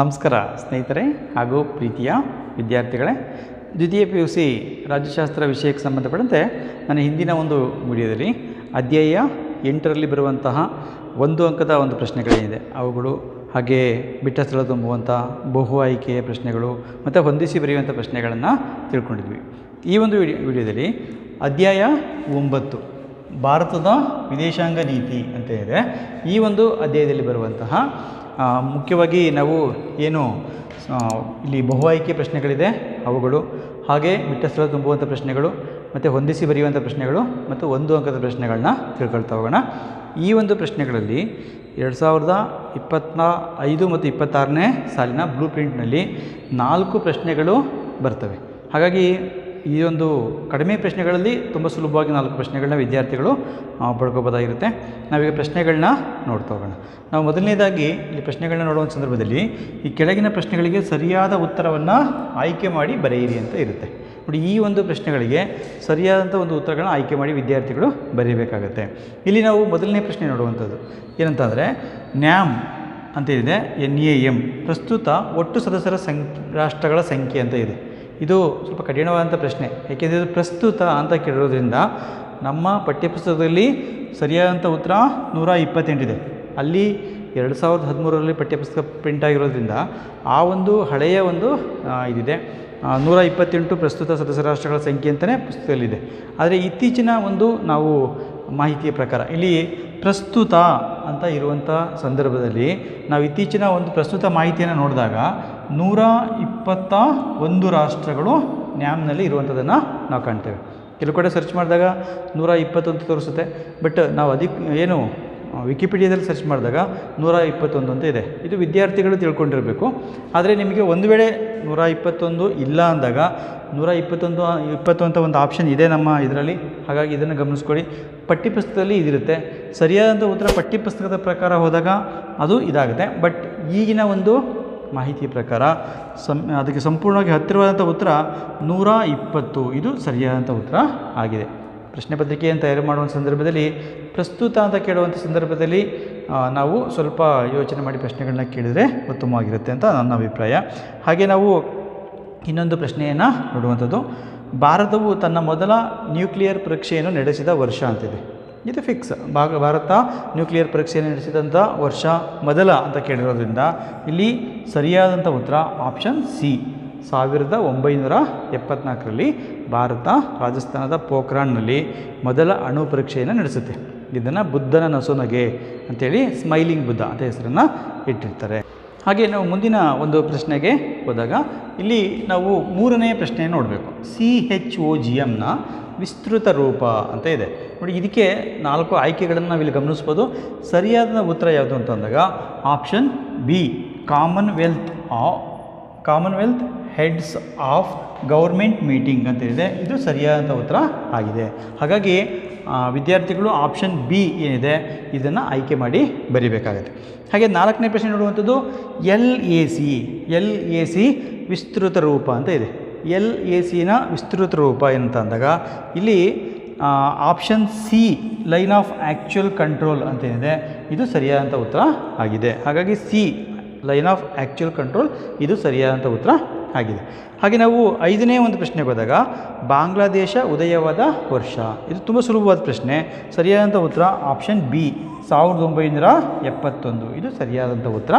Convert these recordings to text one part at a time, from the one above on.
ನಮಸ್ಕಾರ ಸ್ನೇಹಿತರೆ ಹಾಗೂ ಪ್ರೀತಿಯ ವಿದ್ಯಾರ್ಥಿಗಳೇ. ದ್ವಿತೀಯ ಪಿ ಯು ಸಿ ರಾಜ್ಯಶಾಸ್ತ್ರ ವಿಷಯಕ್ಕೆ ಸಂಬಂಧಪಟ್ಟಂತೆ ನನ್ನ ಹಿಂದಿನ ಒಂದು ವಿಡಿಯೋದಲ್ಲಿ ಅಧ್ಯಾಯ ಎಂಟರಲ್ಲಿ ಬರುವಂತಹ ಒಂದು ಅಂಕದ ಒಂದು ಪ್ರಶ್ನೆಗಳೇನಿದೆ. ಅವುಗಳು ಹಾಗೆ ಬಿಟ್ಟ ಸ್ಥಳ ತುಂಬುವಂಥ ಬಹು ಆಯ್ಕೆಯ ಪ್ರಶ್ನೆಗಳು ಮತ್ತು ಹೊಂದಿಸಿ ಬರೆಯುವಂಥ ಪ್ರಶ್ನೆಗಳನ್ನು ತಿಳ್ಕೊಂಡಿದ್ವಿ. ಈ ಒಂದು ವಿಡಿಯೋ ವಿಡಿಯೋದಲ್ಲಿ ಅಧ್ಯಾಯ ಒಂಬತ್ತು, ಭಾರತದ ವಿದೇಶಾಂಗ ನೀತಿ ಅಂತ ಇದೆ. ಈ ಒಂದು ಅಧ್ಯಾಯದಲ್ಲಿ ಬರುವಂತಹ ಮುಖ್ಯವಾಗಿ ನಾವು ಏನು ಇಲ್ಲಿ ಬಹು ಆಯ್ಕೆ ಪ್ರಶ್ನೆಗಳಿದೆ ಅವುಗಳು. ಹಾಗೆ ಸ್ಥಳ ತುಂಬುವಂಥ ಪ್ರಶ್ನೆಗಳು, ಮತ್ತು ಹೊಂದಿಸಿ ಬರೆಯುವಂಥ ಪ್ರಶ್ನೆಗಳು, ಮತ್ತು ಒಂದು ಅಂಕದ ಪ್ರಶ್ನೆಗಳನ್ನ ತಿಳ್ಕೊಳ್ತಾ ಹೋಗೋಣ. ಈ ಒಂದು ಪ್ರಶ್ನೆಗಳಲ್ಲಿ ಎರಡು ಸಾವಿರದ ಇಪ್ಪತ್ನ ಐದು ಮತ್ತು ಇಪ್ಪತ್ತಾರನೇ ಸಾಲಿನ ಬ್ಲೂ ಪ್ರಿಂಟ್ನಲ್ಲಿ ನಾಲ್ಕು ಪ್ರಶ್ನೆಗಳು ಬರ್ತವೆ. ಹಾಗಾಗಿ ಈ ಒಂದು ಕಡಿಮೆ ಪ್ರಶ್ನೆಗಳಲ್ಲಿ ತುಂಬ ಸುಲಭವಾಗಿ ನಾಲ್ಕು ಪ್ರಶ್ನೆಗಳನ್ನ ವಿದ್ಯಾರ್ಥಿಗಳು ಪಡ್ಕೋಬೋದಾಗಿರುತ್ತೆ. ನಾವೀಗ ಪ್ರಶ್ನೆಗಳನ್ನ ನೋಡ್ತಾ ಹೋಗೋಣ. ನಾವು ಮೊದಲನೇದಾಗಿ ಇಲ್ಲಿ ಪ್ರಶ್ನೆಗಳನ್ನ ನೋಡುವ ಸಂದರ್ಭದಲ್ಲಿ ಈ ಕೆಳಗಿನ ಪ್ರಶ್ನೆಗಳಿಗೆ ಸರಿಯಾದ ಉತ್ತರವನ್ನು ಆಯ್ಕೆ ಮಾಡಿ ಬರೆಯಿರಿ ಅಂತ ಇರುತ್ತೆ. ನೋಡಿ, ಈ ಒಂದು ಪ್ರಶ್ನೆಗಳಿಗೆ ಸರಿಯಾದಂಥ ಒಂದು ಉತ್ತರಗಳನ್ನ ಆಯ್ಕೆ ಮಾಡಿ ವಿದ್ಯಾರ್ಥಿಗಳು ಬರೀಬೇಕಾಗತ್ತೆ. ಇಲ್ಲಿ ನಾವು ಮೊದಲನೇ ಪ್ರಶ್ನೆ ನೋಡುವಂಥದ್ದು. ಏನಂತಂದರೆ, ನ್ಯಾಮ್ ಅಂತ ಇದೆ, ಎನ್ ಎ ಎಂ. ಪ್ರಸ್ತುತ ಒಟ್ಟು ಸದಸ್ಯರ ಸಂಖ್ಯೆ, ರಾಷ್ಟ್ರಗಳ ಸಂಖ್ಯೆ ಅಂತ ಇದೆ. ಇದು ಸ್ವಲ್ಪ ಕಠಿಣವಾದಂಥ ಪ್ರಶ್ನೆ. ಏಕೆಂದರೆ ಇದು ಪ್ರಸ್ತುತ ಅಂತ ಕೇಳಿರೋದ್ರಿಂದ ನಮ್ಮ ಪಠ್ಯಪುಸ್ತಕದಲ್ಲಿ ಸರಿಯಾದಂಥ ಉತ್ತರ ನೂರ ಇಪ್ಪತ್ತೆಂಟಿದೆ. ಅಲ್ಲಿ ಎರಡು ಸಾವಿರದ ಹದಿಮೂರರಲ್ಲಿ ಪಠ್ಯಪುಸ್ತಕ ಪ್ರಿಂಟ್ ಆಗಿರೋದ್ರಿಂದ ಆ ಒಂದು ಹಳೆಯ ಒಂದು ಇದಿದೆ. ನೂರ ಇಪ್ಪತ್ತೆಂಟು ಪ್ರಸ್ತುತ ಸದಸ್ಯ ರಾಷ್ಟ್ರಗಳ ಸಂಖ್ಯೆ ಅಂತಲೇ ಪುಸ್ತಕದಲ್ಲಿದೆ. ಆದರೆ ಇತ್ತೀಚಿನ ಒಂದು ನಾವು ಮಾಹಿತಿಯ ಪ್ರಕಾರ ಇಲ್ಲಿ ಪ್ರಸ್ತುತ ಅಂತ ಇರುವಂಥ ಸಂದರ್ಭದಲ್ಲಿ ನಾವು ಇತ್ತೀಚಿನ ಒಂದು ಪ್ರಸ್ತುತ ಮಾಹಿತಿಯನ್ನು ನೋಡಿದಾಗ ನೂರ ಇಪ್ಪತ್ತ ಒಂದು ರಾಷ್ಟ್ರಗಳು ನ್ಯಾಮ್ನಲ್ಲಿ ಇರುವಂಥದ್ದನ್ನು ನಾವು ಕಾಣ್ತೇವೆ. ಕೆಲವು ಕಡೆ ಸರ್ಚ್ ಮಾಡಿದಾಗ ನೂರ ಇಪ್ಪತ್ತೊಂದು ತೋರಿಸುತ್ತೆ. ಬಟ್ ನಾವು ಅದಕ್ಕೆ ಏನು ವಿಕಿಪೀಡಿಯಾದಲ್ಲಿ ಸರ್ಚ್ ಮಾಡಿದಾಗ ನೂರ ಇಪ್ಪತ್ತೊಂದು ಅಂತ ಇದೆ. ಇದು ವಿದ್ಯಾರ್ಥಿಗಳು ತಿಳ್ಕೊಂಡಿರಬೇಕು. ಆದರೆ ನಿಮಗೆ ಒಂದು ವೇಳೆ ನೂರ ಇಪ್ಪತ್ತೊಂದು ಇಲ್ಲ ಅಂದಾಗ ನೂರ ಇಪ್ಪತ್ತೊಂದು, ಇಪ್ಪತ್ತು ಅಂತ ಒಂದು ಆಪ್ಷನ್ ಇದೆ ನಮ್ಮ ಇದರಲ್ಲಿ. ಹಾಗಾಗಿ ಇದನ್ನು ಗಮನಿಸ್ಕೊಳ್ಳಿ. ಪಠ್ಯಪುಸ್ತಕದಲ್ಲಿ ಇದಿರುತ್ತೆ. ಸರಿಯಾದಂಥ ಉತ್ತರ ಪಠ್ಯಪುಸ್ತಕದ ಪ್ರಕಾರ ಹೋದಾಗ ಅದು ಇದಾಗುತ್ತೆ. ಬಟ್ ಈಗಿನ ಒಂದು ಮಾಹಿತಿಯ ಪ್ರಕಾರ ಸಂ ಅದಕ್ಕೆ ಸಂಪೂರ್ಣವಾಗಿ ಹತ್ತಿರವಾದಂಥ ಉತ್ತರ ನೂರ ಇಪ್ಪತ್ತು. ಇದು ಸರಿಯಾದಂಥ ಉತ್ತರ ಆಗಿದೆ. ಪ್ರಶ್ನೆ ಪತ್ರಿಕೆಯನ್ನು ತಯಾರು ಮಾಡುವಂಥ ಸಂದರ್ಭದಲ್ಲಿ, ಪ್ರಸ್ತುತ ಅಂತ ಕೇಳುವಂಥ ಸಂದರ್ಭದಲ್ಲಿ ನಾವು ಸ್ವಲ್ಪ ಯೋಚನೆ ಮಾಡಿ ಪ್ರಶ್ನೆಗಳನ್ನ ಕೇಳಿದರೆ ಉತ್ತಮವಾಗಿರುತ್ತೆ ಅಂತ ನನ್ನ ಅಭಿಪ್ರಾಯ. ಹಾಗೆ ನಾವು ಇನ್ನೊಂದು ಪ್ರಶ್ನೆಯನ್ನು ನೋಡುವಂಥದ್ದು. ಭಾರತವು ತನ್ನ ಮೊದಲ ನ್ಯೂಕ್ಲಿಯರ್ ಪರೀಕ್ಷೆಯನ್ನು ನಡೆಸಿದ ವರ್ಷ ಅಂತಿದೆ. ಇದು ಫಿಕ್ಸ್ ಭಾಗ ಭಾರತ ನ್ಯೂಕ್ಲಿಯರ್ ಪರೀಕ್ಷೆಯನ್ನು ನಡೆಸಿದಂಥ ವರ್ಷ ಮೊದಲ ಅಂತ ಕೇಳಿರೋದ್ರಿಂದ ಇಲ್ಲಿ ಸರಿಯಾದಂಥ ಉತ್ತರ ಆಪ್ಷನ್ ಸಿ ಸಾವಿರದ ಒಂಬೈನೂರ ಎಪ್ಪತ್ನಾಲ್ಕರಲ್ಲಿ ಭಾರತ ರಾಜಸ್ಥಾನದ ಪೋಖ್ರಾನ್ನಲ್ಲಿ ಮೊದಲ ಅಣು ಪರೀಕ್ಷೆಯನ್ನು ನಡೆಸುತ್ತೆ. ಇದನ್ನು ಬುದ್ಧನ ನಸುನಗೆ ಅಂಥೇಳಿ ಸ್ಮೈಲಿಂಗ್ ಬುದ್ಧ ಅಂತ ಹೆಸರನ್ನು ಇಟ್ಟಿರ್ತಾರೆ. ಹಾಗೆ ನಾವು ಮುಂದಿನ ಒಂದು ಪ್ರಶ್ನೆಗೆ ಹೋದಾಗ ಇಲ್ಲಿ ನಾವು ಮೂರನೇ ಪ್ರಶ್ನೆ ನೋಡಬೇಕು. ಸಿ ಹೆಚ್ ಒ ಜಿ ಎಮ್ನ ವಿಸ್ತೃತ ರೂಪ ಅಂತ ಇದೆ. ನೋಡಿ, ಇದಕ್ಕೆ ನಾಲ್ಕು ಆಯ್ಕೆಗಳನ್ನು ನಾವಿಲ್ಲಿ ಗಮನಿಸ್ಬೋದು. ಸರಿಯಾದ ಉತ್ತರ ಯಾವುದು ಅಂತ ಅಂದಾಗ ಆಪ್ಷನ್ ಬಿ ಕಾಮನ್ವೆಲ್ತ್ ಆ Commonwealth heads of government meeting ಅಂತ ಇದೆ. ಇದು ಸರಿಯಾದ ಉತ್ತರ ಆಗಿದೆ. ಹಾಗಾಗಿ ವಿದ್ಯಾರ್ಥಿಗಳು ಆಪ್ಷನ್ ಬಿ ಏನಿದೆ, ಇದನ್ನು ಆಯ್ಕೆ ಮಾಡಿ ಬರಿಬೇಕಾಗುತ್ತೆ. ಹಾಗೆ ನಾಲ್ಕನೇ ಪ್ರಶ್ನೆ ನೋಡುವಂಥದ್ದು L A C L A C ವಿಸ್ತೃತ ರೂಪ ಅಂತ ಇದೆ. ಎಲ್ ಎ ಸಿನ ವಿಸ್ತೃತ ರೂಪ ಏನಂತ ಅಂದಾಗ ಇಲ್ಲಿ option C line of actual control ಅಂತೇನಿದೆ, ಇದು ಸರಿಯಾದಂಥ ಉತ್ತರ ಆಗಿದೆ. ಹಾಗಾಗಿ C line of actual control ಇದು ಸರಿಯಾದಂಥ ಉತ್ತರ ಆಗಿದೆ. ಹಾಗೆ ನಾವು ಐದನೇ ಒಂದು ಪ್ರಶ್ನೆಗೆ ಹೋದಾಗ, ಬಾಂಗ್ಲಾದೇಶ ಉದಯವಾದ ವರ್ಷ. ಇದು ತುಂಬ ಸುಲಭವಾದ ಪ್ರಶ್ನೆ. ಸರಿಯಾದಂಥ ಉತ್ತರ ಆಪ್ಷನ್ ಬಿ ಸಾವಿರದ ಒಂಬೈನೂರ ಎಪ್ಪತ್ತೊಂದು. ಇದು ಸರಿಯಾದಂಥ ಉತ್ತರ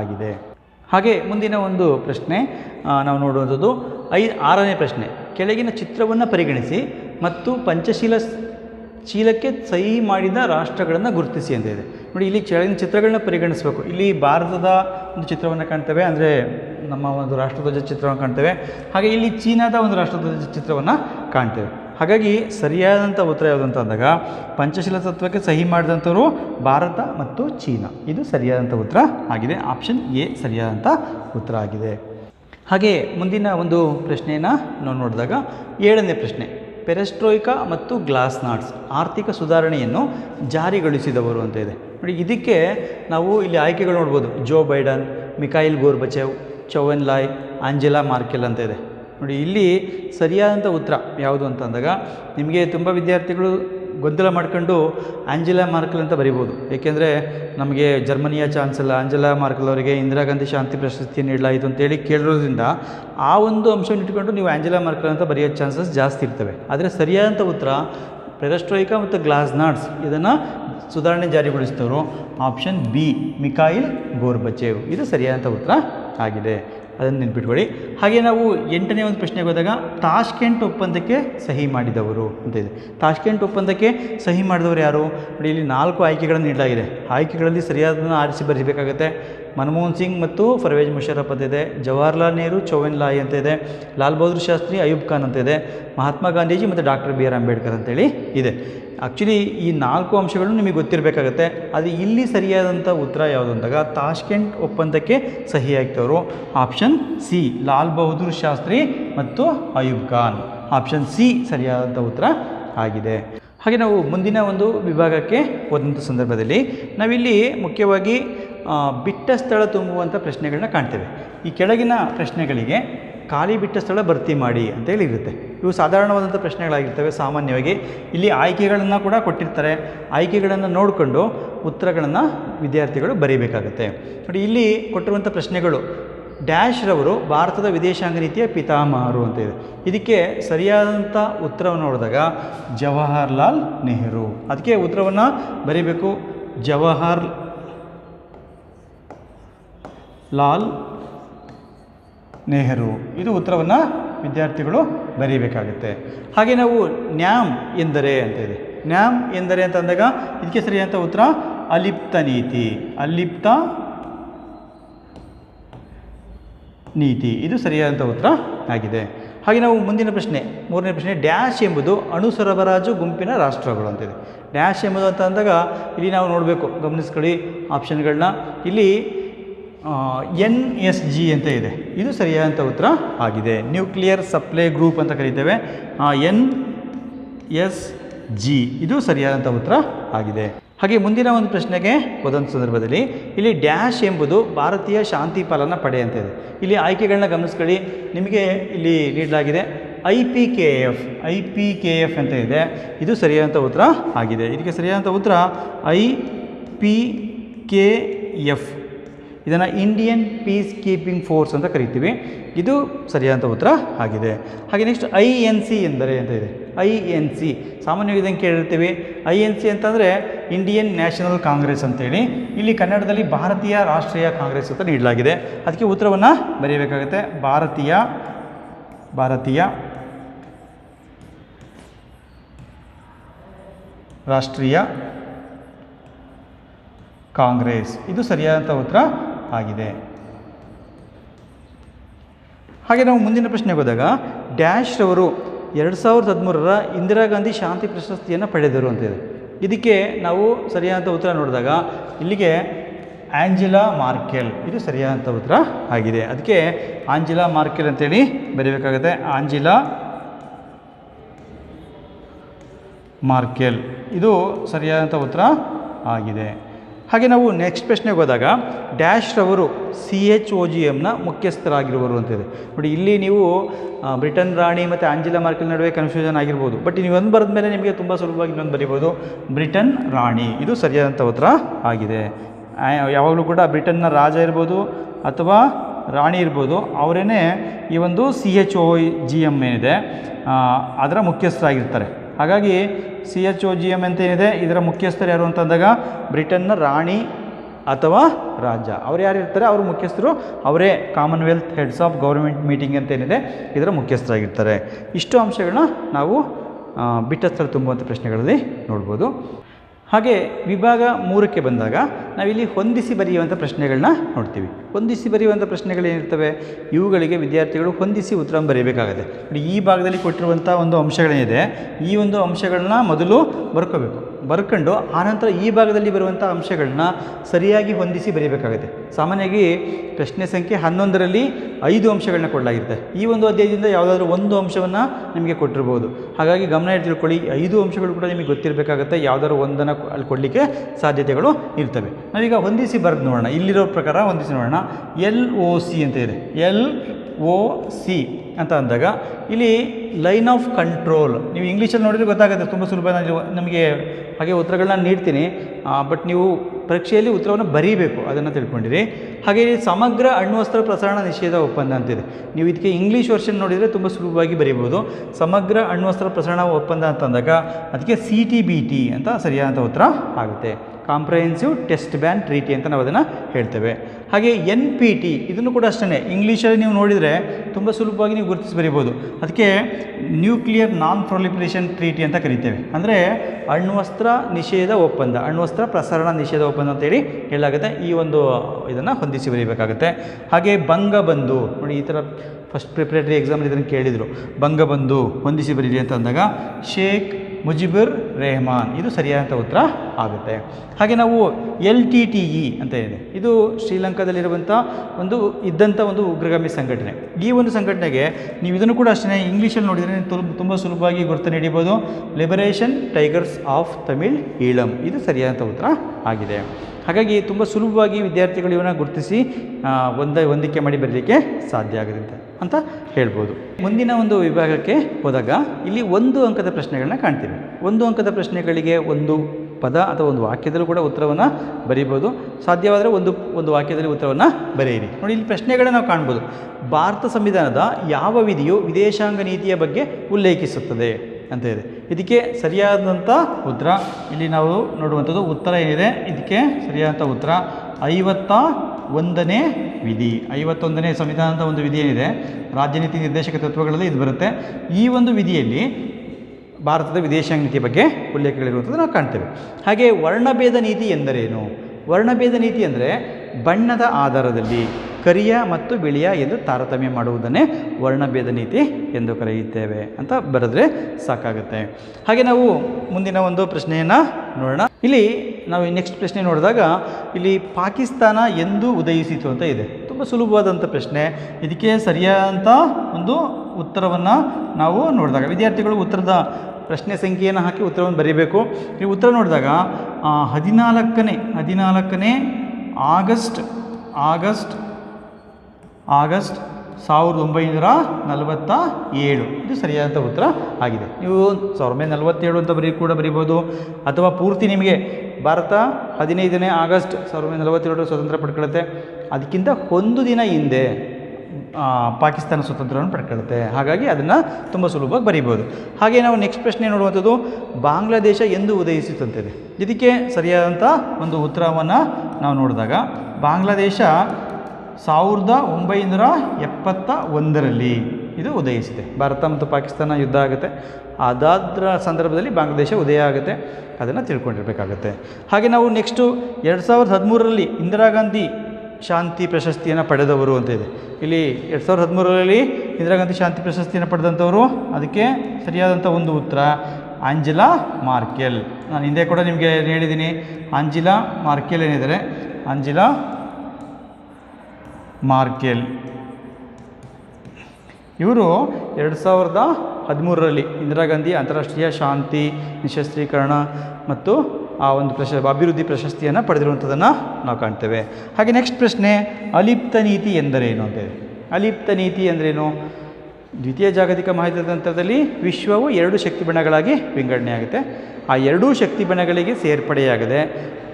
ಆಗಿದೆ. ಹಾಗೆ ಮುಂದಿನ ಒಂದು ಪ್ರಶ್ನೆ ನಾವು ನೋಡುವಂಥದ್ದು ಐ ಆರನೇ ಪ್ರಶ್ನೆ. ಕೆಳಗಿನ ಚಿತ್ರವನ್ನು ಪರಿಗಣಿಸಿ ಮತ್ತು ಪಂಚಶೀಲ ಚೀಲಕ್ಕೆ ಸಹಿ ಮಾಡಿದ ರಾಷ್ಟ್ರಗಳನ್ನು ಗುರುತಿಸಿ ಅಂತ ಇದೆ. ನೋಡಿ, ಇಲ್ಲಿ ಕೆಳಗಿನ ಚಿತ್ರಗಳನ್ನ ಪರಿಗಣಿಸಬೇಕು. ಇಲ್ಲಿ ಭಾರತದ ಒಂದು ಚಿತ್ರವನ್ನು ಕಾಣ್ತೇವೆ, ಅಂದರೆ ನಮ್ಮ ಒಂದು ರಾಷ್ಟ್ರಧ್ವಜ ಚಿತ್ರವನ್ನು ಕಾಣ್ತೇವೆ. ಹಾಗೆ ಇಲ್ಲಿ ಚೀನಾದ ಒಂದು ರಾಷ್ಟ್ರಧ್ವಜ ಚಿತ್ರವನ್ನು ಕಾಣ್ತೇವೆ. ಹಾಗಾಗಿ ಸರಿಯಾದಂಥ ಉತ್ತರ ಯಾವುದು ಅಂತ ಅಂದಾಗ, ಪಂಚಶೀಲ ತತ್ವಕ್ಕೆ ಸಹಿ ಮಾಡಿದಂಥವರು ಭಾರತ ಮತ್ತು ಚೀನಾ. ಇದು ಸರಿಯಾದಂಥ ಉತ್ತರ ಆಗಿದೆ. ಆಪ್ಷನ್ ಎ ಸರಿಯಾದಂಥ ಉತ್ತರ ಆಗಿದೆ. ಹಾಗೆ ಮುಂದಿನ ಒಂದು ಪ್ರಶ್ನೆಯನ್ನು ನಾವು ನೋಡಿದಾಗ ಏಳನೇ ಪ್ರಶ್ನೆ. ಪೆರೆಸ್ಟ್ರೋಯ್ಕಾ ಮತ್ತು ಗ್ಲಾಸ್ ನಾಟ್ಸ್, ಆರ್ಥಿಕ ಸುಧಾರಣೆಯನ್ನು ಜಾರಿಗೊಳಿಸಿದವರು ಅಂತ ಇದೆ. ನೋಡಿ, ಇದಕ್ಕೆ ನಾವು ಇಲ್ಲಿ ಆಯ್ಕೆಗಳು ನೋಡ್ಬೋದು. Joe Biden Mikhail Gorbachev, ಚೌವನ್ Loy, Angela Merkel ಅಂತ ಇದೆ. ನೋಡಿ, ಇಲ್ಲಿ ಸರಿಯಾದಂಥ ಉತ್ತರ ಯಾವುದು ಅಂತ ಅಂದಾಗ, ನಿಮಗೆ ತುಂಬ ವಿದ್ಯಾರ್ಥಿಗಳು ಗೊಂದಲ ಮಾಡ್ಕೊಂಡು ಆಂಜೆಲಾ ಮಾರ್ಕಲ್ ಅಂತ ಬರಿಬೋದು. ಏಕೆಂದರೆ ನಮಗೆ ಜರ್ಮನಿಯ ಚಾನ್ಸಲರ್ ಆಂಜೆಲಾ ಮಾರ್ಕಲ್ ಅವರಿಗೆ ಇಂದಿರಾ ಗಾಂಧಿ ಶಾಂತಿ ಪ್ರಶಸ್ತಿ ನೀಡಲಾಯಿತು ಅಂತೇಳಿ ಕೇಳಿರೋದ್ರಿಂದ ಆ ಒಂದು ಅಂಶವನ್ನು ಇಟ್ಕೊಂಡು ನೀವು ಆಂಜೆಲಾ ಮಾರ್ಕಲ್ ಅಂತ ಬರೆಯೋ ಚಾನ್ಸಸ್ ಜಾಸ್ತಿ ಇರ್ತವೆ. ಆದರೆ ಸರಿಯಾದಂಥ ಉತ್ತರ ಪೆರಸ್ಟ್ರೋಯಿಕಾ ಮತ್ತು ಗ್ಲಾಸ್ ನಾಟ್ಸ್ ಇದನ್ನು ಸುಧಾರಣೆ ಜಾರಿಗೊಳಿಸಿದವರು. Option B Mikhail Gorbachev. ಇದು ಸರಿಯಾದಂಥ ಉತ್ತರ ಆಗಿದೆ. ಅದನ್ನು ನೆನ್ಪಿಟ್ಕೊಳ್ಳಿ. ಹಾಗೆ ನಾವು ಎಂಟನೇ ಒಂದು ಪ್ರಶ್ನೆಗೆ ಹೋದಾಗ, ತಾಷ್ಕೆಂಟ್ ಒಪ್ಪಂದಕ್ಕೆ ಸಹಿ ಮಾಡಿದವರು ಅಂತ ಇದೆ. ತಾಷ್ಕೆಂಟ್ ಒಪ್ಪಂದಕ್ಕೆ ಸಹಿ ಮಾಡಿದವರು ಯಾರು? ನೋಡಿ, ಇಲ್ಲಿ ನಾಲ್ಕು ಆಯ್ಕೆಗಳನ್ನು ನೀಡಲಾಗಿದೆ. ಆಯ್ಕೆಗಳಲ್ಲಿ ಸರಿಯಾದನ್ನು ಆರಿಸಿ ಬರೀಬೇಕಾಗುತ್ತೆ. ಮನಮೋಹನ್ ಸಿಂಗ್ ಮತ್ತು ಫರ್ವೇಜ್ ಮುಷರಫ್ ಅಂತ ಇದೆ. ಜವಾಹರ್ಲಾಲ್ ನೆಹರು ಚೌವೆನ್ ಲಾಯ್ ಅಂತ ಇದೆ. ಲಾಲ್ ಬಹದ್ದೂರ್ ಶಾಸ್ತ್ರಿ ಅಯೂಬ್ ಖಾನ್ ಅಂತ ಇದೆ. ಮಹಾತ್ಮ ಗಾಂಧೀಜಿ ಮತ್ತು ಡಾಕ್ಟರ್ ಬಿ ಆರ್ ಅಂಬೇಡ್ಕರ್ ಅಂತೇಳಿ ಇದೆ. ಆ್ಯಕ್ಚುಲಿ ಈ ನಾಲ್ಕು ಅಂಶಗಳು ನಿಮಗೆ ಗೊತ್ತಿರಬೇಕಾಗತ್ತೆ. ಅದು ಇಲ್ಲಿ ಸರಿಯಾದಂಥ ಉತ್ತರ ಯಾವುದು ಅಂದಾಗ ತಾಷ್ಕೆಂಟ್ ಒಪ್ಪಂದಕ್ಕೆ ಸಹಿ ಆಗ್ತವರು ಆಪ್ಷನ್ ಸಿ, ಲಾಲ್ ಬಹದ್ದೂರ್ ಶಾಸ್ತ್ರಿ ಮತ್ತು ಅಯೂಬ್ ಖಾನ್. ಆಪ್ಷನ್ ಸಿ ಸರಿಯಾದಂಥ ಉತ್ತರ ಆಗಿದೆ. ಹಾಗೆ ನಾವು ಮುಂದಿನ ಒಂದು ವಿಭಾಗಕ್ಕೆ ಹೋದಂಥ ಸಂದರ್ಭದಲ್ಲಿ ನಾವಿಲ್ಲಿ ಮುಖ್ಯವಾಗಿ ಬಿಟ್ಟ ಸ್ಥಳ ತುಂಬುವಂಥ ಪ್ರಶ್ನೆಗಳನ್ನ ಕಾಣ್ತೇವೆ. ಈ ಕೆಳಗಿನ ಪ್ರಶ್ನೆಗಳಿಗೆ ಖಾಲಿ ಬಿಟ್ಟ ಸ್ಥಳ ಭರ್ತಿ ಮಾಡಿ ಅಂತೇಳಿ ಇರುತ್ತೆ. ಇವು ಸಾಧಾರಣವಾದಂಥ ಪ್ರಶ್ನೆಗಳಾಗಿರ್ತವೆ ಸಾಮಾನ್ಯವಾಗಿ. ಇಲ್ಲಿ ಆಯ್ಕೆಗಳನ್ನು ಕೂಡ ಕೊಟ್ಟಿರ್ತಾರೆ. ಆಯ್ಕೆಗಳನ್ನು ನೋಡಿಕೊಂಡು ಉತ್ತರಗಳನ್ನು ವಿದ್ಯಾರ್ಥಿಗಳು ಬರೀಬೇಕಾಗುತ್ತೆ. ನೋಡಿ, ಇಲ್ಲಿ ಕೊಟ್ಟಿರುವಂಥ ಪ್ರಶ್ನೆಗಳು, ಡ್ಯಾಶ್ ರವರು ಭಾರತದ ವಿದೇಶಾಂಗ ನೀತಿಯ ಪಿತಾಮಹರು ಅಂತ ಇದೆ. ಇದಕ್ಕೆ ಸರಿಯಾದಂಥ ಉತ್ತರವನ್ನು ನೋಡಿದಾಗ ಜವಾಹರ್ಲಾಲ್ ನೆಹರು. ಅದಕ್ಕೆ ಉತ್ತರವನ್ನು ಬರೀಬೇಕು. ಜವಾಹರ್ ಲಾಲ್ ನೆಹರು. ಇದು ಉತ್ತರವನ್ನು ವಿದ್ಯಾರ್ಥಿಗಳು ಬರೀಬೇಕಾಗುತ್ತೆ. ಹಾಗೆ ನಾವು ನ್ಯಾಮ್ ಎಂದರೆ ಅಂತ ಇದೆ. ನ್ಯಾಮ್ ಎಂದರೆ ಅಂತ ಅಂದಾಗ ಇದಕ್ಕೆ ಸರಿಯಾದಂಥ ಉತ್ತರ ಅಲಿಪ್ತ ನೀತಿ. ಅಲಿಪ್ತ ನೀತಿ. ಇದು ಸರಿಯಾದಂಥ ಉತ್ತರ ಆಗಿದೆ. ಹಾಗೆ ನಾವು ಮುಂದಿನ ಪ್ರಶ್ನೆ, ಮೂರನೇ ಪ್ರಶ್ನೆ, ಡ್ಯಾಶ್ ಎಂಬುದು ಅಣು ಸರಬರಾಜು ಗುಂಪಿನ ರಾಷ್ಟ್ರಗಳು ಅಂತಿದೆ ಡ್ಯಾಶ್ ಎಂಬುದು ಅಂತ ಅಂದಾಗ ಇಲ್ಲಿ ನಾವು ನೋಡಬೇಕು, ಗಮನಿಸ್ಕೊಳ್ಳಿ ಆಪ್ಷನ್ಗಳನ್ನ. ಇಲ್ಲಿ ಎನ್ ಎಸ್ ಜಿ ಅಂತ ಇದೆ. ಇದು ಸರಿಯಾದಂಥ ಉತ್ತರ ಆಗಿದೆ. ನ್ಯೂಕ್ಲಿಯರ್ ಸಪ್ಲೈ ಗ್ರೂಪ್ ಅಂತ ಕರೀತೇವೆ. N S G. ಇದು ಸರಿಯಾದಂಥ ಉತ್ತರ ಆಗಿದೆ. ಹಾಗೆ ಮುಂದಿನ ಒಂದು ಪ್ರಶ್ನೆಗೆ ಹೋದಂಥ ಸಂದರ್ಭದಲ್ಲಿ ಇಲ್ಲಿ ಡ್ಯಾಶ್ ಎಂಬುದು ಭಾರತೀಯ ಶಾಂತಿ ಪಾಲನ ಪಡೆ ಅಂತ ಇದೆ. ಇಲ್ಲಿ ಆಯ್ಕೆಗಳನ್ನ ಗಮನಿಸ್ಕೊಳ್ಳಿ. ನಿಮಗೆ ಇಲ್ಲಿ ನೀಡಲಾಗಿದೆ I P K F. I P K F ಅಂತ ಇದೆ. ಇದು ಸರಿಯಾದಂಥ ಉತ್ತರ ಆಗಿದೆ. ಇದಕ್ಕೆ ಸರಿಯಾದಂಥ ಉತ್ತರ ಐ ಪಿ ಕೆ ಎಫ್. ಇದನ್ನು ಇಂಡಿಯನ್ ಪೀಸ್ ಕೀಪಿಂಗ್ ಫೋರ್ಸ್ ಅಂತ ಕರಿತೀವಿ. ಇದು ಸರಿಯಾದಂಥ ಉತ್ತರ ಆಗಿದೆ. ಹಾಗೆ ನೆಕ್ಸ್ಟ್ ಐ ಎನ್ ಸಿ ಎಂದರೆ ಅಂತ ಇದೆ? ಐ ಎನ್ ಸಿ ಸಾಮಾನ್ಯವಾಗಿ ಇದನ್ನು ಕೇಳಿರ್ತೀವಿ. ಐ ಎನ್ ಸಿ ಅಂತಂದರೆ ಇಂಡಿಯನ್ ನ್ಯಾಷನಲ್ ಕಾಂಗ್ರೆಸ್ ಅಂತೇಳಿ. ಇಲ್ಲಿ ಕನ್ನಡದಲ್ಲಿ ಭಾರತೀಯ ರಾಷ್ಟ್ರೀಯ ಕಾಂಗ್ರೆಸ್ ಅಂತ ನೀಡಲಾಗಿದೆ. ಅದಕ್ಕೆ ಉತ್ತರವನ್ನು ಬರೆಯಬೇಕಾಗುತ್ತೆ. ಭಾರತೀಯ ಭಾರತೀಯ ರಾಷ್ಟ್ರೀಯ ಕಾಂಗ್ರೆಸ್. ಇದು ಸರಿಯಾದಂಥ ಉತ್ತರ ಆಗಿದೆ. ಹಾಗೆ ನಾವು ಮುಂದಿನ ಪ್ರಶ್ನೆಗೆ ಹೋದಾಗ, ಡ್ಯಾಶ್ ರವರು ಎರಡು ಸಾವಿರದ ಹದಿಮೂರರ ಇಂದಿರಾ ಗಾಂಧಿ ಶಾಂತಿ ಪ್ರಶಸ್ತಿಯನ್ನು ಪಡೆದರು ಅಂತ ಇದೆ. ಇದಕ್ಕೆ ನಾವು ಸರಿಯಾದ ಉತ್ತರ ನೋಡಿದಾಗ, ಇಲ್ಲಿಗೆ ಆಂಜಿಲಾ ಮಾರ್ಕೆಲ್. ಇದು ಸರಿಯಾದಂಥ ಉತ್ತರ ಆಗಿದೆ. ಅದಕ್ಕೆ ಆಂಜಿಲಾ ಮಾರ್ಕೆಲ್ ಅಂತೇಳಿ ಬರೀಬೇಕಾಗುತ್ತೆ. Angela Merkel. ಇದು ಸರಿಯಾದಂಥ ಉತ್ತರ ಆಗಿದೆ. ಹಾಗೆ ನಾವು ನೆಕ್ಸ್ಟ್ ಪ್ರಶ್ನೆಗೆ ಹೋದಾಗ ಡ್ಯಾಶ್ ರವರು ಸಿ ಎಚ್ ಒ ಜಿ ಎಮ್ನ ಮುಖ್ಯಸ್ಥರಾಗಿರುವರು ಅಂತಿದೆ ನೋಡಿ, ಇಲ್ಲಿ ನೀವು ಬ್ರಿಟನ್ ರಾಣಿ ಮತ್ತು ಆಂಜಿಲಾ ಮಾರ್ಕಲ್ ನಡುವೆ ಕನ್ಫ್ಯೂಷನ್ ಆಗಿರ್ಬೋದು. ಬಟ್ ನೀವು ಒಂದು ಬರೆದ ಮೇಲೆ ನಿಮಗೆ ತುಂಬ ಸುಲಭವಾಗಿ ಇನ್ನೊಂದು ಬರಿಬೋದು ಬ್ರಿಟನ್ ರಾಣಿ. ಇದು ಸರಿಯಾದಂಥ ಉತ್ತರ ಆಗಿದೆ. ಯಾವಾಗಲೂ ಕೂಡ ಬ್ರಿಟನ್ನ ರಾಜ ಇರ್ಬೋದು ಅಥವಾ ರಾಣಿ ಇರ್ಬೋದು ಅವರೇ ಈ ಒಂದು C H O G M ಏನಿದೆ ಅದರ ಮುಖ್ಯಸ್ಥರಾಗಿರ್ತಾರೆ. ಹಾಗಾಗಿ C H O G M ಅಂತ ಏನಿದೆ ಇದರ ಮುಖ್ಯಸ್ಥರು ಯಾರು ಅಂತಂದಾಗ ಬ್ರಿಟನ್ನ ರಾಣಿ ಅಥವಾ ರಾಜ. ಅವ್ರು ಯಾರು ಇರ್ತಾರೆ? ಅವ್ರ ಮುಖ್ಯಸ್ಥರು ಅವರೇ Commonwealth heads of government meeting ಅಂತ ಏನಿದೆ ಇದರ ಮುಖ್ಯಸ್ಥರಾಗಿರ್ತಾರೆ. ಇಷ್ಟು ಅಂಶಗಳನ್ನ ನಾವು ಬಿಟ್ಟ ಸ್ಥಳ ತುಂಬುವಂಥ ಪ್ರಶ್ನೆಗಳಲ್ಲಿ ನೋಡ್ಬೋದು. ಹಾಗೆ ವಿಭಾಗ ಮೂರಕ್ಕೆ ಬಂದಾಗ ನಾವಿಲ್ಲಿ ಹೊಂದಿಸಿ ಬರೆಯುವಂಥ ಪ್ರಶ್ನೆಗಳನ್ನ ನೋಡ್ತೀವಿ. ಹೊಂದಿಸಿ ಬರೆಯುವಂಥ ಪ್ರಶ್ನೆಗಳೇನಿರ್ತವೆ ಇವುಗಳಿಗೆ ವಿದ್ಯಾರ್ಥಿಗಳು ಹೊಂದಿಸಿ ಉತ್ತರ ಬರೀಬೇಕಾಗುತ್ತೆ. ಈ ಭಾಗದಲ್ಲಿ ಕೊಟ್ಟಿರುವಂಥ ಒಂದು ಅಂಶಗಳೇನಿದೆ, ಈ ಒಂದು ಅಂಶಗಳನ್ನ ಮೊದಲು ಬರ್ಕೋಬೇಕು. ಬರ್ಕೊಂಡು ಆನಂತರ ಈ ಭಾಗದಲ್ಲಿ ಬರುವಂಥ ಅಂಶಗಳನ್ನ ಸರಿಯಾಗಿ ಹೊಂದಿಸಿ ಬರೀಬೇಕಾಗುತ್ತೆ. ಸಾಮಾನ್ಯವಾಗಿ ಪ್ರಶ್ನೆ ಸಂಖ್ಯೆ ಹನ್ನೊಂದರಲ್ಲಿ ಐದು ಅಂಶಗಳನ್ನ ಕೊಡಲಾಗಿರುತ್ತೆ. ಈ ಒಂದು ಅಧ್ಯಾಯದಿಂದ ಯಾವುದಾದ್ರೂ ಒಂದು ಅಂಶವನ್ನು ನಿಮಗೆ ಕೊಟ್ಟಿರ್ಬೋದು. ಹಾಗಾಗಿ ಗಮನ ಇಟ್ಟು ತಿಳ್ಕೊಳ್ಳಿ ಐದು ಅಂಶಗಳು ಕೂಡ ನಿಮಗೆ ಗೊತ್ತಿರಬೇಕಾಗುತ್ತೆ, ಯಾವುದಾದ್ರು ಒಂದನ್ನು ಅಲ್ಲಿ ಕೊಡಲಿಕ್ಕೆ ಸಾಧ್ಯತೆಗಳು ಇರ್ತವೆ. ನಾವೀಗ ಹೊಂದಿಸಿ ಬರೆದು ನೋಡೋಣ. ಇಲ್ಲಿರೋ ಪ್ರಕಾರ ಹೊಂದಿಸಿ ನೋಡೋಣ. ಎಲ್ ಒ ಸಿ ಅಂತ ಇದೆ. ಎಲ್ ಓ ಸಿ ಅಂತ ಅಂದಾಗ ಇಲ್ಲಿ ಲೈನ್ ಆಫ್ ಕಂಟ್ರೋಲ್. ನೀವು ಇಂಗ್ಲೀಷಲ್ಲಿ ನೋಡಿದ್ರೆ ಗೊತ್ತಾಗುತ್ತೆ, ತುಂಬ ಸುಲಭ. ನಮಗೆ ಹಾಗೆ ಉತ್ತರಗಳನ್ನ ನೀಡ್ತೀನಿ. ಬಟ್ ನೀವು ಪರೀಕ್ಷೆಯಲ್ಲಿ ಉತ್ತರವನ್ನು ಬರೀಬೇಕು, ಅದನ್ನು ತಿಳ್ಕೊಂಡಿರಿ. ಹಾಗೆ ಸಮಗ್ರ ಅಣ್ವಸ್ತ್ರ ಪ್ರಸರಣ ನಿಷೇಧ ಒಪ್ಪಂದ ಅಂತಿದೆ. ನೀವು ಇದಕ್ಕೆ ಇಂಗ್ಲೀಷ್ ವರ್ಷನ್ ನೋಡಿದರೆ ತುಂಬ ಸುಲಭವಾಗಿ ಬರೀಬೋದು ಸಮಗ್ರ ಅಣ್ವಸ್ತ್ರ ಪ್ರಸರಣ ಒಪ್ಪಂದ ಅಂತಂದಾಗ ಅದಕ್ಕೆ ಸಿ ಟಿ ಬಿ ಟಿ ಅಂತ ಸರಿಯಾದಂಥ ಉತ್ತರ ಆಗುತ್ತೆ. ಕಾಂಪ್ರಹೆನ್ಸಿವ್ ಟೆಸ್ಟ್ ಬ್ಯಾನ್ ಟ್ರೀಟಿ ಅಂತ ನಾವು ಅದನ್ನು ಹೇಳ್ತೇವೆ. ಹಾಗೆ ಎನ್ ಪಿ ಟಿ ಇದನ್ನು ಕೂಡ ಅಷ್ಟೇ ಇಂಗ್ಲೀಷಲ್ಲಿ ನೀವು ನೋಡಿದರೆ ತುಂಬ ಸುಲಭವಾಗಿ ನೀವು ಗುರುತಿಸಿ ಬರಿಬೋದು. ಅದಕ್ಕೆ ನ್ಯೂಕ್ಲಿಯರ್ ನಾನ್ ಪ್ರೊಲಿಫರೇಷನ್ ಟ್ರೀಟಿ ಅಂತ ಕರಿತೇವೆ. ಅಂದರೆ ಅಣ್ವಸ್ತ್ರ ನಿಷೇಧ ಒಪ್ಪಂದ, ಅಣ್ವಸ್ತ್ರ ಪ್ರಸರಣ ನಿಷೇಧ ಒಪ್ಪಂದ ಅಂತೇಳಿ ಹೇಳಲಾಗುತ್ತೆ. ಈ ಒಂದು ಇದನ್ನು ಹೊಂದಿಸಿ ಬರೀಬೇಕಾಗುತ್ತೆ. ಹಾಗೆ ಬಂಗಬಂಧು ನೋಡಿ ಈ ಥರ ಫಸ್ಟ್ ಪ್ರಿಪ್ರೇಟರಿ ಎಕ್ಸಾಮ್ ಇದನ್ನು ಕೇಳಿದರು. ಬಂಗಬಂಧು ಹೊಂದಿಸಿ ಬರೀರಿ ಅಂತ ಅಂದಾಗ, ಶೇಖ್ ಮುಜಿಬುರ್ ರೆಹಮಾನ್. ಇದು ಸರಿಯಾದಂಥ ಉತ್ತರ ಆಗುತ್ತೆ. ಹಾಗೆ ನಾವು ಎಲ್ ಟಿ ಟಿ ಇ ಅಂತ ಇದೆ ಇದು ಶ್ರೀಲಂಕಾದಲ್ಲಿರುವಂಥ ಒಂದು ಇದ್ದಂಥ ಒಂದು ಉಗ್ರಗಾಮಿ ಸಂಘಟನೆ. ಈ ಒಂದು ಸಂಘಟನೆಗೆ ನೀವು ಇದನ್ನು ಕೂಡ ಅಷ್ಟೇ ಇಂಗ್ಲೀಷಲ್ಲಿ ನೋಡಿದರೆ ತುಂಬ ಸುಲಭವಾಗಿ ಗುರುತನ್ನು ನೀಡಿಬೋದು. Liberation Tigers of Tamil Eelam ಇದು ಸರಿಯಾದಂಥ ಉತ್ತರ ಆಗಿದೆ. ಹಾಗಾಗಿ ತುಂಬ ಸುಲಭವಾಗಿ ವಿದ್ಯಾರ್ಥಿಗಳು ಇವನ್ನ ಗುರುತಿಸಿ ಒಂದ, ಹೊಂದಿಕೆ ಮಾಡಿ ಬರಲಿಕ್ಕೆ ಸಾಧ್ಯ ಆಗುತ್ತೆ. ಅಂತ ಹೇಳ್ಬೋದು. ಮುಂದಿನ ಒಂದು ವಿಭಾಗಕ್ಕೆ ಹೋದಾಗ ಇಲ್ಲಿ ಒಂದು ಅಂಕದ ಪ್ರಶ್ನೆಗಳನ್ನ ಕಾಣ್ತೀವಿ. ಒಂದು ಅಂಕದ ಪ್ರಶ್ನೆಗಳಿಗೆ ಒಂದು ಪದ ಅಥವಾ ಒಂದು ವಾಕ್ಯದಲ್ಲೂ ಕೂಡ ಉತ್ತರವನ್ನು ಬರೀಬೋದು. ಸಾಧ್ಯವಾದರೆ ಒಂದು ಒಂದು ವಾಕ್ಯದಲ್ಲಿ ಉತ್ತರವನ್ನು ಬರೆಯಿರಿ. ನೋಡಿ, ಇಲ್ಲಿ ಪ್ರಶ್ನೆಗಳನ್ನ ನಾವು ಕಾಣ್ಬೋದು. ಭಾರತ ಸಂವಿಧಾನದ ಯಾವ ವಿಧಿಯು ವಿದೇಶಾಂಗ ನೀತಿಯ ಬಗ್ಗೆ ಉಲ್ಲೇಖಿಸುತ್ತದೆ ಅಂತ ಇದೆ. ಇದಕ್ಕೆ ಸರಿಯಾದಂಥ ಉತ್ತರ. ಇಲ್ಲಿ ನಾವು ನೋಡುವಂಥದ್ದು ಉತ್ತರ ಏನಿದೆ? ಇದಕ್ಕೆ ಸರಿಯಾದಂಥ ಉತ್ತರ. ಐವತ್ತ ಒಂದನೇ ವಿಧಿ, ಐವತ್ತೊಂದನೇ ಸಂವಿಧಾನದ ಒಂದು ವಿಧಿ ಏನಿದೆ ರಾಜ್ಯ ನೀತಿ ನಿರ್ದೇಶಕ ತತ್ವಗಳಲ್ಲಿ ಇದು ಬರುತ್ತೆ. ಈ ಒಂದು ವಿಧಿಯಲ್ಲಿ ಭಾರತದ ವಿದೇಶಾಂಗ ನೀತಿ ಬಗ್ಗೆ ಉಲ್ಲೇಖಗಳಿರುವಂಥದ್ದು ನಾವು ಕಾಣ್ತೇವೆ. ಹಾಗೆ ವರ್ಣಭೇದ ನೀತಿ ಎಂದರೇನು? ವರ್ಣಭೇದ ನೀತಿ ಅಂದರೆ ಬಣ್ಣದ ಆಧಾರದಲ್ಲಿ ಕರಿಯ ಮತ್ತು ಬಿಳಿಯ ಎಂದು ತಾರತಮ್ಯ ಮಾಡುವುದನ್ನೇ ವರ್ಣಭೇದ ನೀತಿ ಎಂದು ಕರೆಯುತ್ತೇವೆ ಅಂತ ಬರೆದ್ರೆ ಸಾಕಾಗುತ್ತೆ. ಹಾಗೆ ನಾವು ಮುಂದಿನ ಒಂದು ಪ್ರಶ್ನೆಯನ್ನು ನೋಡೋಣ. ಇಲ್ಲಿ ನಾವು ನೆಕ್ಸ್ಟ್ ಪ್ರಶ್ನೆ ನೋಡಿದಾಗ ಇಲ್ಲಿ ಪಾಕಿಸ್ತಾನ ಎಂದು ಉದಯಿಸಿತು ಅಂತ ಇದೆ. ತುಂಬ ಸುಲಭವಾದಂಥ ಪ್ರಶ್ನೆ. ಇದಕ್ಕೆ ಸರಿಯಾದಂಥ ಒಂದು ಉತ್ತರವನ್ನು ನಾವು ನೋಡಿದಾಗ, ವಿದ್ಯಾರ್ಥಿಗಳು ಉತ್ತರದ ಪ್ರಶ್ನೆ ಸಂಖ್ಯೆಯನ್ನು ಹಾಕಿ ಉತ್ತರವನ್ನು ಬರೀಬೇಕು. ಈ ಉತ್ತರ ನೋಡಿದಾಗ ಹದಿನಾಲ್ಕನೇ ಹದಿನಾಲ್ಕನೇ ಆಗಸ್ಟ್ ಆಗಸ್ಟ್ ಆಗಸ್ಟ್ ಸಾವಿರದ ಒಂಬೈನೂರ ನಲವತ್ತ ಏಳು. ಇದು ಸರಿಯಾದಂಥ ಉತ್ತರ ಆಗಿದೆ. ನೀವು ಸಾವಿರದ ಒಂಬೈನೂರ ನಲವತ್ತೇಳು ಅಂತ ಬರೀ ಕೂಡ ಬರೀಬೋದು ಅಥವಾ ಪೂರ್ತಿ ನಿಮಗೆ ಭಾರತ ಹದಿನೈದನೇ ಆಗಸ್ಟ್ ಸಾವಿರದ ಒಂಬೈನೂರ ನಲವತ್ತೇಳರ ಸ್ವತಂತ್ರ ಪಡ್ಕೊಳ್ಳುತ್ತೆ. ಅದಕ್ಕಿಂತ ಒಂದು ದಿನ ಹಿಂದೆ ಪಾಕಿಸ್ತಾನ ಸ್ವತಂತ್ರವನ್ನು ಪಡ್ಕೊಳ್ಳುತ್ತೆ. ಹಾಗಾಗಿ ಅದನ್ನು ತುಂಬ ಸುಲಭವಾಗಿ ಬರೀಬೋದು ಹಾಗೆ ನಾವು ನೆಕ್ಸ್ಟ್ ಪ್ರಶ್ನೆ ನೋಡುವಂಥದ್ದು, ಬಾಂಗ್ಲಾದೇಶ ಎಂದು ಉದಯಿಸುತ್ತಂತಿದೆ ಇದಕ್ಕೆ ಸರಿಯಾದಂಥ ಒಂದು ಉತ್ತರವನ್ನು ನಾವು ನೋಡಿದಾಗ, ಬಾಂಗ್ಲಾದೇಶ ಸಾವಿರದ ಒಂಬೈನೂರ ಎಪ್ಪತ್ತ ಒಂದರಲ್ಲಿ ಇದು ಉದಯಿಸಿದೆ. ಭಾರತ ಮತ್ತು ಪಾಕಿಸ್ತಾನ ಯುದ್ಧ ಆಗುತ್ತೆ. ಅದಾದ್ರ ಸಂದರ್ಭದಲ್ಲಿ ಬಾಂಗ್ಲಾದೇಶ ಉದಯ ಆಗುತ್ತೆ. ಅದನ್ನು ತಿಳ್ಕೊಂಡಿರ್ಬೇಕಾಗತ್ತೆ. ಹಾಗೆ ನಾವು ನೆಕ್ಸ್ಟು ಎರಡು ಸಾವಿರದ ಹದಿಮೂರರಲ್ಲಿ ಇಂದಿರಾ ಗಾಂಧಿ ಶಾಂತಿ ಪ್ರಶಸ್ತಿಯನ್ನು ಪಡೆದವರು ಅಂತ ಇದೆ. ಇಲ್ಲಿ ಎರಡು ಸಾವಿರದ ಹದಿಮೂರರಲ್ಲಿ ಇಂದಿರಾ ಗಾಂಧಿ ಶಾಂತಿ ಪ್ರಶಸ್ತಿಯನ್ನು ಪಡೆದಂಥವರು ಅದಕ್ಕೆ ಸರಿಯಾದಂಥ ಒಂದು ಉತ್ತರ, ಆಂಜಿಲಾ ಮಾರ್ಕೆಲ್. ನಾನು ಹಿಂದೆ ಕೂಡ ನಿಮಗೆ ಹೇಳಿದ್ದೀನಿ ಆಂಜಿಲಾ ಮಾರ್ಕೆಲ್ ಏನಿದ್ದಾರೆ? Angela Merkel. ಇವರು ಎರಡು ಸಾವಿರದ ಹದಿಮೂರರಲ್ಲಿ ಇಂದಿರಾ ಗಾಂಧಿ ಅಂತಾರಾಷ್ಟ್ರೀಯ ಶಾಂತಿ, ನಿಶಸ್ತ್ರೀಕರಣ ಮತ್ತು ಆ ಒಂದು ಪ್ರಶ, ಅಭಿವೃದ್ಧಿ ಪ್ರಶಸ್ತಿಯನ್ನು ಪಡೆದಿರುವಂಥದ್ದನ್ನು ನಾವು ಕಾಣ್ತೇವೆ. ಹಾಗೆ ನೆಕ್ಸ್ಟ್ ಪ್ರಶ್ನೆ, ಅಲಿಪ್ತ ನೀತಿ ಎಂದರೇನು ಅಂತೇಳಿ ಅಲಿಪ್ತ ನೀತಿ ಎಂದರೇನು? ದ್ವಿತೀಯ ಜಾಗತಿಕ ಮಹಾಯುದ್ಧದ ನಂತರದಲ್ಲಿ ವಿಶ್ವವು ಎರಡು ಶಕ್ತಿ ಬಣಗಳಾಗಿ ವಿಂಗಡಣೆ ಆಗುತ್ತೆ. ಆ ಎರಡೂ ಶಕ್ತಿ ಬಣಗಳಿಗೆ ಸೇರ್ಪಡೆಯಾಗಿದೆ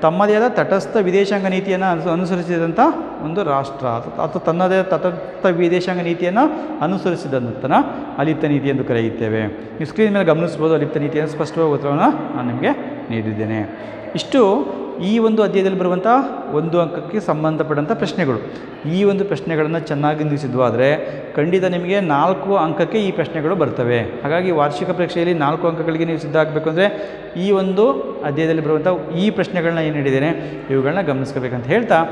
ತಮ್ಮದೇ ಆದ ತಟಸ್ಥ ವಿದೇಶಾಂಗ ನೀತಿಯನ್ನು ಅನು ಅನುಸರಿಸಿದಂಥ ಒಂದು ರಾಷ್ಟ್ರ, ಅಥವಾ ತನ್ನದೇ ತಟಸ್ಥ ವಿದೇಶಾಂಗ ನೀತಿಯನ್ನು ಅನುಸರಿಸಿದಂಥ ಅಲಿಪ್ತ ನೀತಿ ಎಂದು ಕರೆಯುತ್ತೇವೆ. ನೀವು ಸ್ಕ್ರೀನ್ ಮೇಲೆ ಗಮನಿಸ್ಬೋದು ಅಲಿಪ್ತ ನೀತಿಯನ್ನು ಸ್ಪಷ್ಟವಾಗಿ ಉತ್ತರವನ್ನು ನಾನು ನಿಮಗೆ ನೀಡಿದ್ದೇನೆ. ಇಷ್ಟು ಈ ಒಂದು ಅಧ್ಯಾಯದಲ್ಲಿ ಬರುವಂಥ ಒಂದು ಅಂಕಕ್ಕೆ ಸಂಬಂಧಪಟ್ಟಂಥ ಪ್ರಶ್ನೆಗಳು. ಈ ಒಂದು ಪ್ರಶ್ನೆಗಳನ್ನು ಚೆನ್ನಾಗಿ ನಿಲ್ಲಿಸಿದ್ವು ಆದರೆ ಖಂಡಿತ ನಿಮಗೆ ನಾಲ್ಕು ಅಂಕಕ್ಕೆ ಈ ಪ್ರಶ್ನೆಗಳು ಬರ್ತವೆ. ಹಾಗಾಗಿ ವಾರ್ಷಿಕ ಪರೀಕ್ಷೆಯಲ್ಲಿ ನಾಲ್ಕು ಅಂಕಗಳಿಗೆ ನೀವು ಸಿದ್ಧ ಆಗಬೇಕು ಅಂದರೆ ಈ ಒಂದು ಅಧ್ಯಾಯದಲ್ಲಿ ಬರುವಂಥ ಈ ಪ್ರಶ್ನೆಗಳನ್ನ ಏನು ಹೇಳಿದ್ದೇನೆ? ಇವುಗಳನ್ನ ಗಮನಿಸ್ಕೋಬೇಕಂತ ಹೇಳ್ತಾ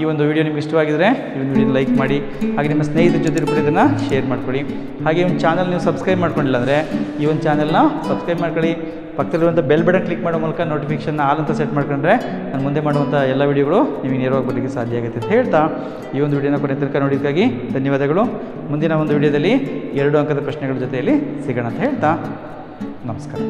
ಈ ಒಂದು ವಿಡಿಯೋ ನಿಮ್ಗೆ ಇಷ್ಟವಾಗಿದ್ರೆ ಈ ಒಂದು ವಿಡಿಯೋ ಲೈಕ್ ಮಾಡಿ, ಹಾಗೆ ನಿಮ್ಮ ಸ್ನೇಹಿತರ ಜೊತೆ ಕೂಡ ಇದನ್ನು ಶೇರ್ ಮಾಡ್ಕೊಳ್ಳಿ. ಹಾಗೆ ಒಂದು ಚಾನಲ್ ನೀವು ಸಬ್ಸ್ಕ್ರೈಬ್ ಮಾಡ್ಕೊಂಡಿಲ್ಲ ಅಂದರೆ ಈ ಒಂದು ಚಾನಲ್ನ ಸಬ್ಸ್ಕ್ರೈಬ್ ಮಾಡ್ಕೊಳ್ಳಿ. ಪಕ್ಕದಲ್ಲಿರುವಂಥ ಬೆಲ್ ಬಟನ್ ಕ್ಲಿಕ್ ಮಾಡೋ ಮೂಲಕ ನೋಟಿಫಿಕೇಷನ್ ಆಲ್ ಅಂತ ಸೆಟ್ ಮಾಡ್ಕೊಂಡ್ರೆ ನಾನು ಮುಂದೆ ಮಾಡುವಂಥ ಎಲ್ಲ ವಿಡಿಯೋಗಳು ನಿಮಗೆ ನೇರವಾಗಿ ಬರಲಿಕ್ಕೆ ಸಾಧ್ಯ ಆಗುತ್ತೆ ಅಂತ ಹೇಳ್ತಾ ಈ ಒಂದು ವಿಡಿಯೋನ ಕೊನೆ ತನಕ ನೋಡಿದ್ದಕ್ಕಾಗಿ ಧನ್ಯವಾದಗಳು. ಮುಂದಿನ ಒಂದು ವಿಡಿಯೋದಲ್ಲಿ ಎರಡು ಅಂಕದ ಪ್ರಶ್ನೆಗಳ ಜೊತೆಯಲ್ಲಿ ಸಿಗೋಣ ಅಂತ ಹೇಳ್ತಾ ನಮಸ್ಕಾರ.